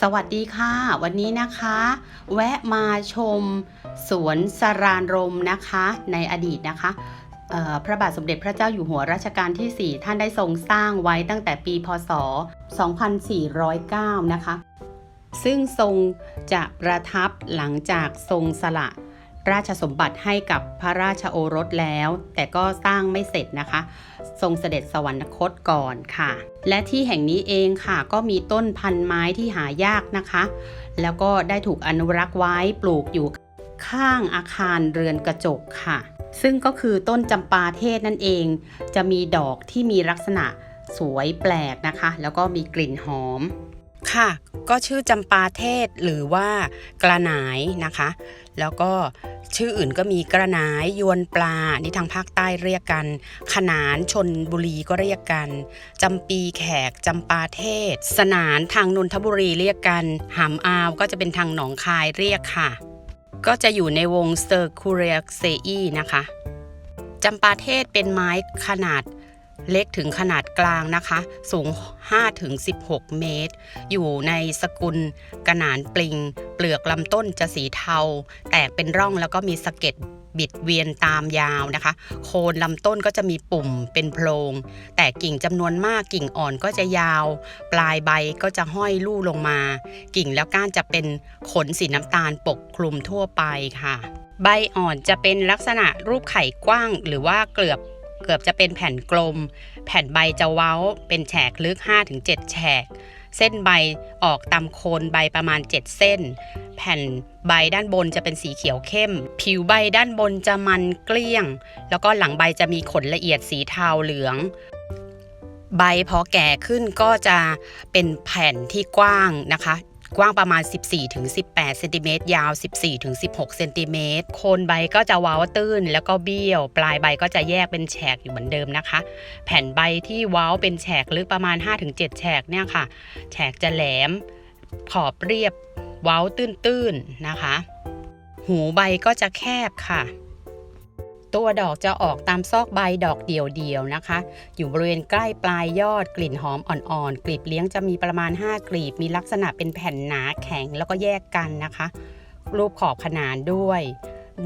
สวัสดีค่ะ วันนี้นะคะ แวะมาชมสวนสรานรมนะคะ ในอดีตนะคะพระบาทสมเด็จพระเจ้าอยู่หัวรัชกาลที่ 4 ท่านได้ทรงสร้างไว้ตั้งแต่ปีพศ 2409 นะคะ ซึ่งทรงจะประทับหลังจากทรงสละ ราชสมบัติให้กับพระราชโอรสแล้ว แต่ก็สร้างไม่เสร็จนะคะ ทรงเสด็จสวรรคตก่อนค่ะ และที่แห่งนี้เองค่ะ ก็มีต้นพันไม้ที่หายากนะคะ แล้วก็ได้ถูกอนุรักษ์ไว้ปลูกอยู่ข้างอาคารเรือนกระจกค่ะ ซึ่งก็คือต้นจำปาเทศนั่นเอง จะมีดอกที่มีลักษณะสวยแปลกนะคะ แล้วก็มีกลิ่นหอม ค่ะ ก็ชื่อจำปาเทศหรือว่ากระหนายนะคะ แล้วก็ชื่ออื่นก็มีกระหนายยวนปลา นี่ทางภาคใต้เรียกกัน ขนานชนบุรีก็เรียกกันจำปีแขกจำปาเทศ สนานทางนนทบุรีเรียกกันหำอาวก็จะเป็นทางหนองคายเรียกค่ะ ก็จะอยู่ในวงเซอร์คูเรียเซอีนะคะจำปาเทศเป็นไม้ขนาด เล็กถึงขนาดกลางนะคะ สูง 5-16 เมตร อยู่ในสกุลกระหนานปลิง เปลือกลำต้นจะสีเทา แตกเป็นร่องแล้วก็มีสะเก็ดบิดเวียนตามยาวนะคะ โคนลำต้นก็จะมีปุ่มเป็นโพรง แต่กิ่งจำนวนมากกิ่งอ่อนก็จะยาว ปลายใบก็จะห้อยลู่ลงมา กิ่งแล้วก้านจะเป็นขนสีน้ำตาลปกคลุมทั่วไปค่ะ ใบอ่อนจะเป็นลักษณะรูปไข่กว้างหรือว่าเกลือบ เกือบจะเป็นแผ่นกลม แผ่นใบจะเว้าเป็นแฉกลึก 5-7 แฉก เส้นใบออกตามโคนใบประมาณ 7 เส้น แผ่นใบด้านบนจะเป็นสีเขียวเข้ม ผิวใบด้านบนจะมันเกลี้ยง แล้วก็หลังใบจะมีขนละเอียดสีเทาเหลือง ใบพอแก่ขึ้นก็จะเป็นแผ่นที่กว้างนะคะ กว้างประมาณ 14-18 เซนติเมตร ยาว 14-16 เซนติเมตร โคนใบก็จะว้าตื้นแล้วก็เบี้ยว ปลายใบก็จะแยกเป็นแฉกอยู่เหมือนเดิมนะคะ แผ่นใบที่ว้าเป็นแฉกลึกประมาณ 5-7 แฉกเนี่ยค่ะ แฉกจะแหลม ขอบเรียบ ว้าตื้นๆ นะคะ หูใบก็จะแคบค่ะ ตัวดอกจะออกตามซอกใบดอกเดี่ยวๆนะคะ อยู่บริเวณใกล้ปลายยอดกลิ่นหอมอ่อนๆกลีบเลี้ยงจะมีประมาณ 5 กลีบ มีลักษณะเป็นแผ่นหนาแข็งแล้วก็แยกกันนะคะ รูปขอบขนานด้วย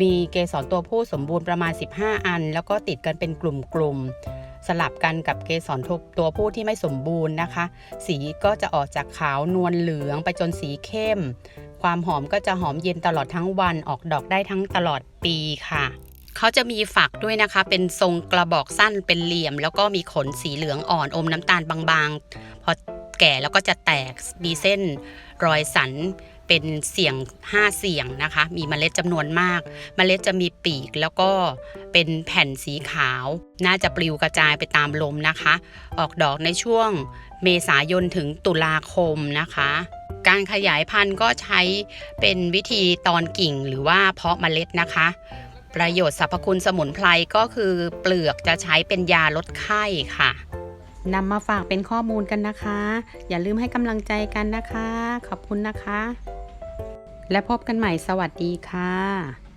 มีเกสรตัวผู้สมบูรณ์ประมาณ 15 อัน แล้วก็ติดกันเป็นกลุ่มๆสลับกันกับเกสรตัวผู้ที่ไม่สมบูรณ์นะคะ สีก็จะออกจากขาวนวลเหลืองไปจนสีเข้มความหอมก็จะหอมเย็นตลอดทั้งวันออกดอกได้ทั้งตลอดปีค่ะ เขาจะมีฝักด้วยนะคะ เป็นทรงกระบอกสั้นเป็นเหลี่ยม แล้วก็มีขนสีเหลืองอ่อนอมน้ำตาลบางๆ พอแก่แล้วก็จะแตกมีเส้นรอยสันเป็นเสียงห้าเสียงนะคะ มีเมล็ดจำนวนมาก เมล็ดจะมีปีกแล้วก็เป็นแผ่นสีขาว น่าจะปลิวกระจายไปตามลมนะคะ ออกดอกในช่วงเมษายนถึงตุลาคมนะคะ การขยายพันธุ์ก็ใช้เป็นวิธีตอนกิ่งหรือว่าเพาะเมล็ดนะคะ ประโยชน์สรรพคุณสมุนไพรก็คือเปลือกจะใช้เป็นยาลดไข้ค่ะนำมาฝากเป็นข้อมูลกันนะคะ อย่าลืมให้กำลังใจกันนะคะ ขอบคุณนะคะ และพบกันใหม่สวัสดีค่ะ